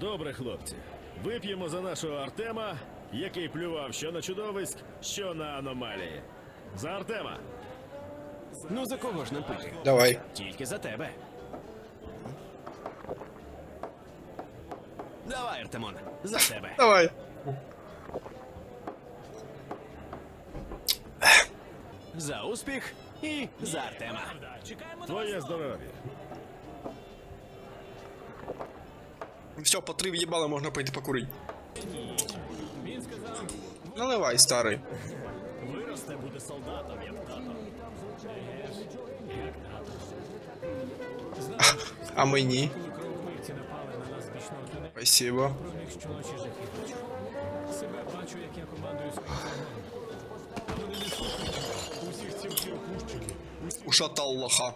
Добре, хлопці. Вип'ємо за нашого Артема, який плював що на чудовиськ, що на аномалії. За Артема! Ну за кого ж нам пити? Давай. Тільки за тебе. Давай, Артемон, за тебе. Давай. За успіх і за Артема. Твоє здоров'я. Все, по три в'їбала можна пойти покурити. Наливай, старий. Виросте буде солдатом, як тато. А мені? Спасибо. Ушатал лоха.